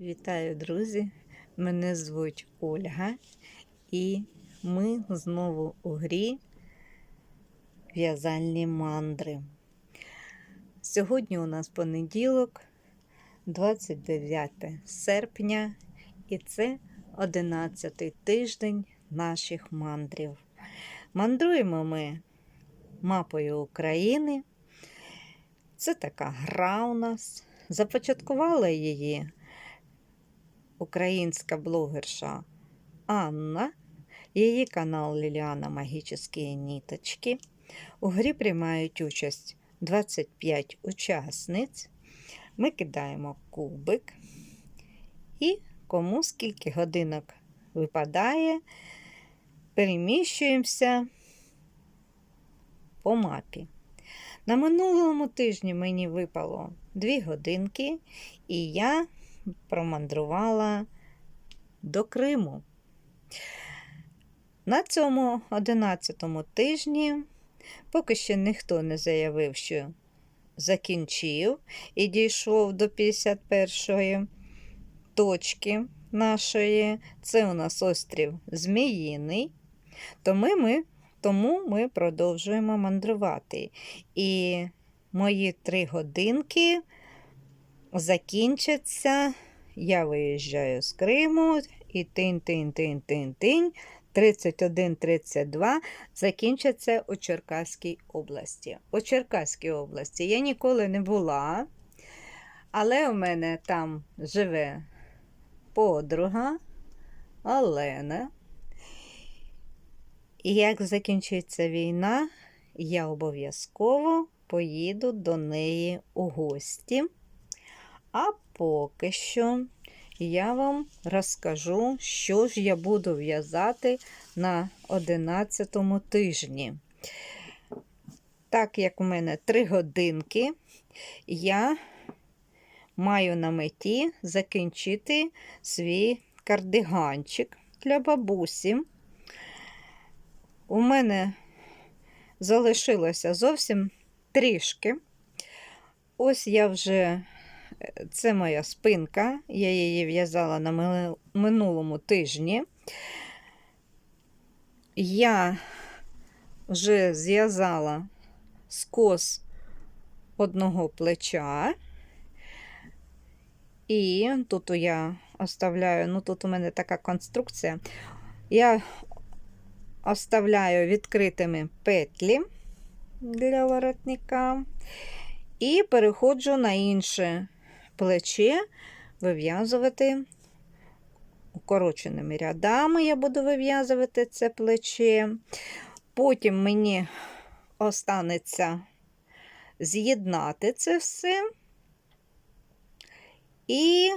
Вітаю, друзі! Мене звуть Ольга, і ми знову у грі В'язальні мандри. Сьогодні у нас понеділок, 29 серпня, і це 11 тиждень наших мандрів. Мандруємо ми мапою України. Це така гра у нас. Започаткувала її українська блогерша Анна, її канал Ліліана Магічні ніточки. У грі приймають участь 25 учасниць. Ми кидаємо кубик і кому скільки годинок випадає, переміщуємося по мапі. На минулому тижні мені випало 2 годинки, і я промандрувала до Криму. На цьому 11 тижні поки ще ніхто не заявив, що закінчив і дійшов до 51-ї точки нашої. Це у нас острів Зміїний. Тому ми, тому ми продовжуємо мандрувати. І мої три годинки закінчаться. Я виїжджаю з Криму і тинь-тинь-тинь-тинь-тинь. 31-32 закінчаться у Черкаській області. У Черкаській області я ніколи не була, але у мене там живе подруга Олена. І як закінчиться війна, я обов'язково поїду до неї у гості. А поки що я вам розкажу, що ж я буду в'язати на 11 тижні. Так як у мене 3 годинки, я маю на меті закінчити свій кардиганчик для бабусі. У мене залишилося зовсім трішки. Ось я вже це моя спинка, я її в'язала на минулому тижні. Я вже зв'язала скос одного плеча, і тут я оставляю, ну тут у мене така конструкція. Я оставляю відкритими петлі для воротника і переходжу на інше плече вив'язувати укороченими рядами я буду вив'язувати це плече. Потім мені останеться з'єднати це все. І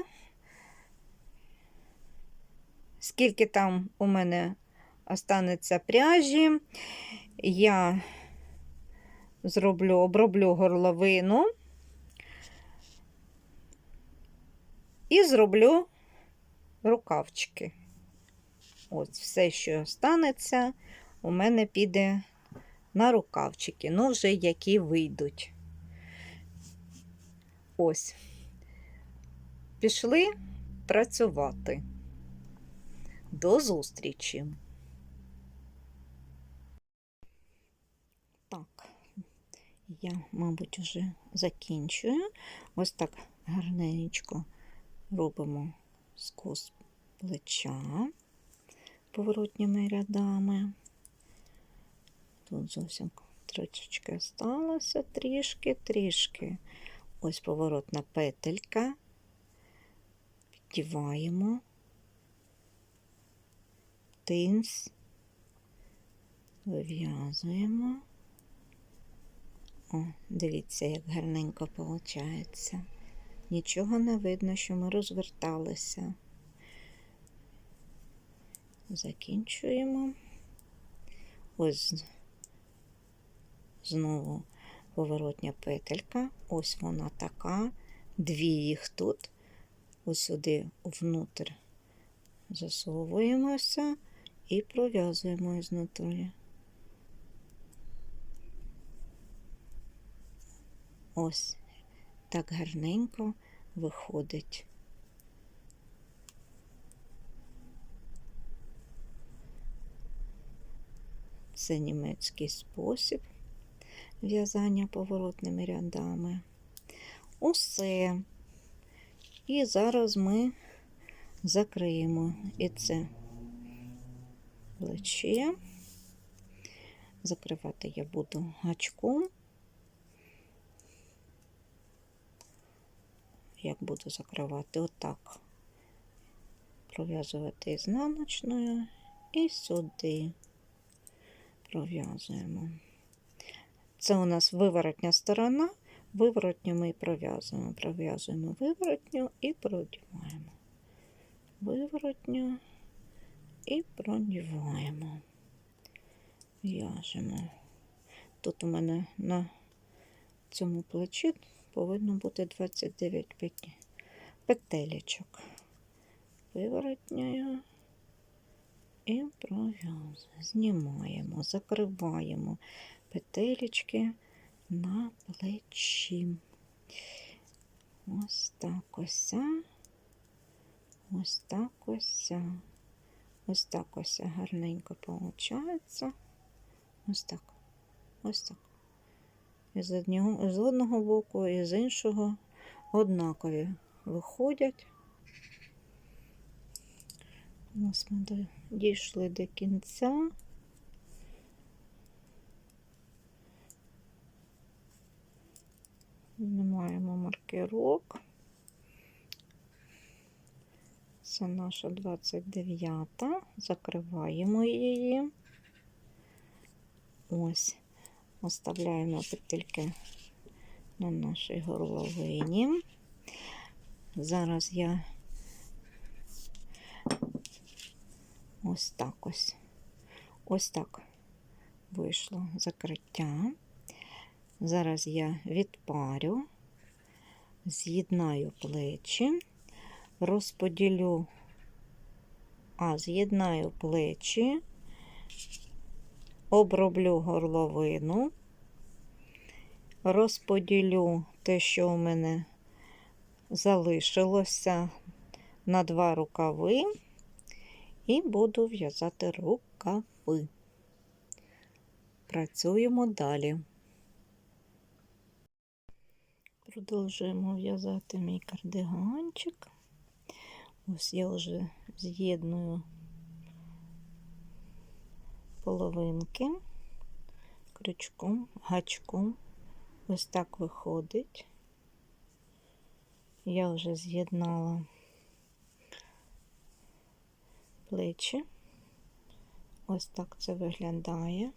скільки там у мене останеться пряжі, я зроблю, оброблю горловину. І зроблю рукавчики. Ось все, що станеться, у мене піде на рукавчики, ну, вже які вийдуть. Ось. Пішли працювати. До зустрічі. Так, я, мабуть, вже закінчую. Ось так гарненько робимо скос плеча поворотніми рядами. Тут зовсім трішечки сталося, трішки-трішки. Ось поворотна петелька, піддіваємо, тинс, вив'язуємо. О, дивіться, як гарненько виходить. Нічого не видно, що ми розверталися. Закінчуємо. Ось знову поворотня петелька. Ось вона така. Дві їх тут. Ось сюди внутрь засовуємося і пров'язуємо ізнутрі. Ось так гарненько виходить. Це німецький спосіб в'язання поворотними рядами. Усе. І зараз ми закриємо і це плече. Закривати я буду гачком Як буду закривати отак, пров'язувати ізнаночною і сюди пров'язуємо. Це у нас виворотня сторона, виворотню ми пров'язуємо, пров'язуємо виворотню і продіваємо. Виворотню і продіваємо. В'яжемо. Тут у мене на цьому плечі повинно бути 29 петелечок. Виворотньою і пров'язуємо. Знімаємо, закриваємо петелечки на плечі. Ось так ось. Ось так ось. Ось так ось гарненько виходить. Ось так. Ось так. І з одного, з одного боку, і з іншого однакові виходять. Ось ми дійшли до кінця. Знімаємо маркерок. Це наша 29, закриваємо її. Ось, оставляємо петельки на нашій горловині. Зараз я ось так ось, ось так вийшло закриття. Зараз я відпарю, з'єднаю плечі, розподілю, а, з'єднаю плечі, оброблю горловину, розподілю те, що у мене залишилося на два рукави, і буду в'язати рукави. Працюємо далі. Продовжуємо в'язати мій кардиганчик. Ось я вже з'єдную половинки крючком, гачком. Ось так виходить. Я вже з'єднала плечі. Ось так це виглядає.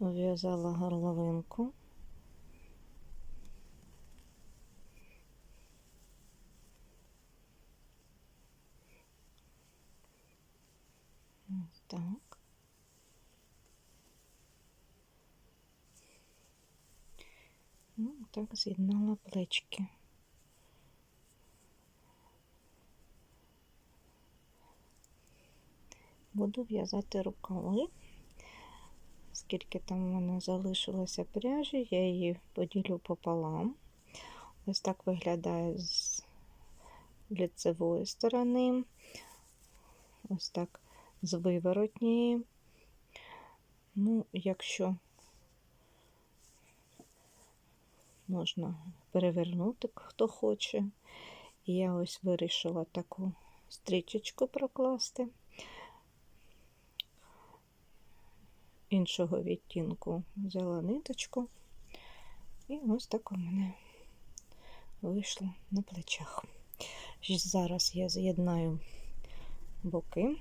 В'язала горловинку. Так. Ну, так з'єднала плечки. Буду в'язати рукави. Скільки там в мене залишилося пряжі, я її поділю пополам. Ось так виглядає з лицевої сторони. Ось так з. Ну, якщо можна перевернути, хто хоче. Я ось вирішила таку стрічечку прокласти. Іншого відтінку взяла ниточку, і ось так у мене вийшло на плечах. Зараз я з'єднаю боки.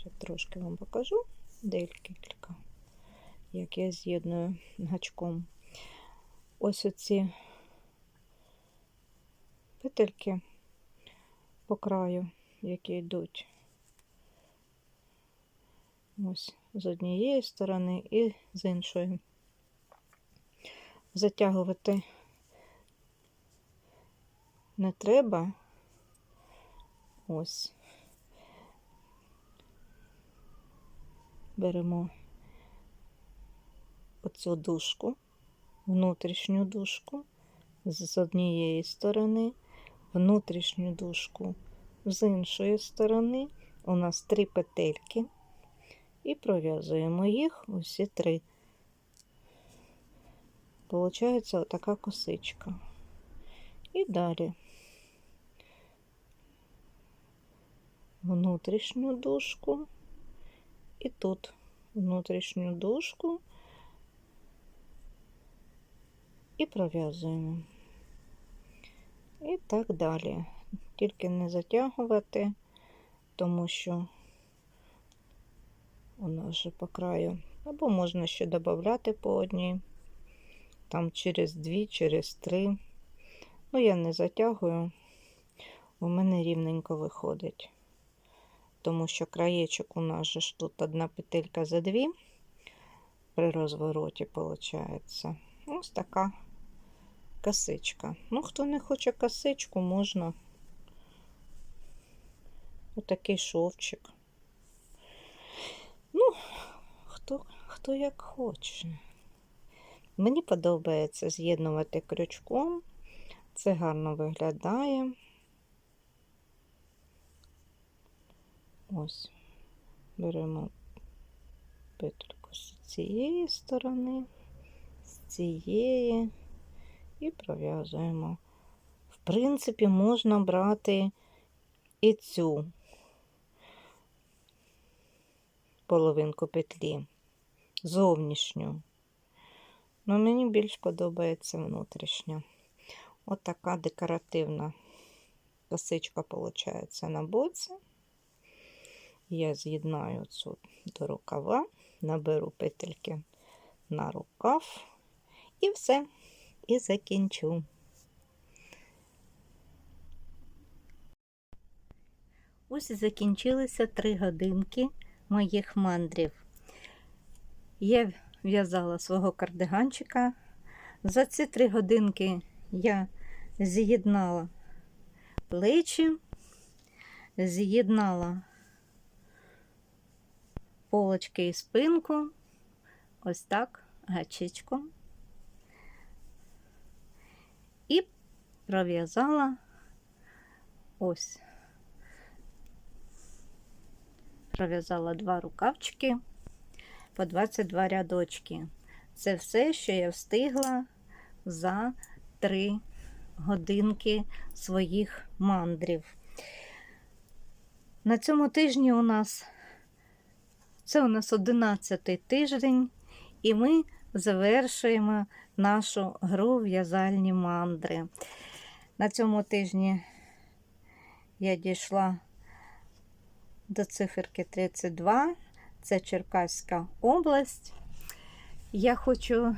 Ще трошки вам покажу декілька, як я з'єдную гачком. Ось оці петельки по краю, які йдуть ось з однієї сторони і з іншої. Затягувати не треба. Ось. Беремо оцю дужку, внутрішню дужку з однієї сторони, внутрішню дужку з іншої сторони у нас три петельки і пров'язуємо їх усі три. Получається така косичка. І далі внутрішню дужку і тут внутрішню дужку і пров'язуємо. І так далі. Тільки не затягувати, тому що нас вже по краю. Або можна ще додати по одній, там через дві, через три. Ну, я не затягую, у мене рівненько виходить. Тому що краєчок у нас же ж тут одна петелька за дві при розвороті, виходить. Ось така косичка. Ну, хто не хоче косичку, можна отакий шовчик. Ну, хто, хто як хоче. Мені подобається з'єднувати крючком. Це гарно виглядає. Ось, беремо петельку з цієї сторони, з цієї і пров'язуємо. В принципі, можна брати і цю половинку петлі, зовнішню. Ну, мені більш подобається внутрішня. От декоративна косичка, виходить, на боці. Я з'єднаю цю до рукава, наберу петельки на рукав і все, і закінчу. Ось закінчилися три годинки моїх мандрів. Я в'язала свого кардиганчика. За ці три годинки я з'єднала плечі, з'єднала полочки і спинку, ось так, гачечком. І пров'язала ось, пров'язала два рукавчики по 22 рядочки. Це все, що я встигла за 3 годинки своїх мандрів. На цьому тижні у нас це у нас 11 тиждень, і ми завершуємо нашу гру в'язальні мандри. На цьому тижні я дійшла до циферки 32, це Черкаська область. Я хочу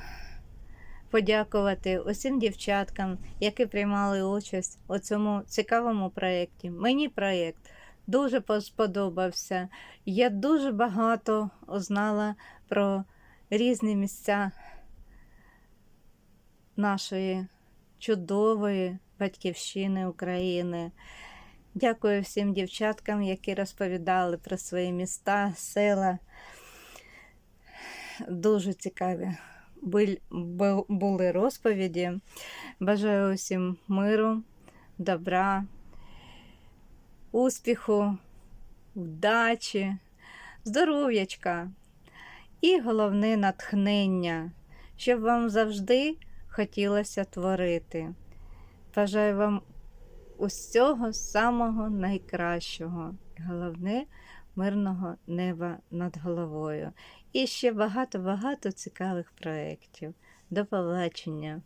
подякувати усім дівчаткам, які приймали участь у цьому цікавому проєкті. Мені проєкт дуже сподобався. Я дуже багато узнала про різні місця нашої чудової батьківщини України. Дякую всім дівчаткам, які розповідали про свої міста, села. Дуже цікаві були розповіді. Бажаю усім миру, добра, успіху, вдачі, здоров'ячка і головне натхнення, щоб вам завжди хотілося творити. Бажаю вам усього самого найкращого. Головне мирного неба над головою. І ще багато-багато цікавих проєктів. До побачення!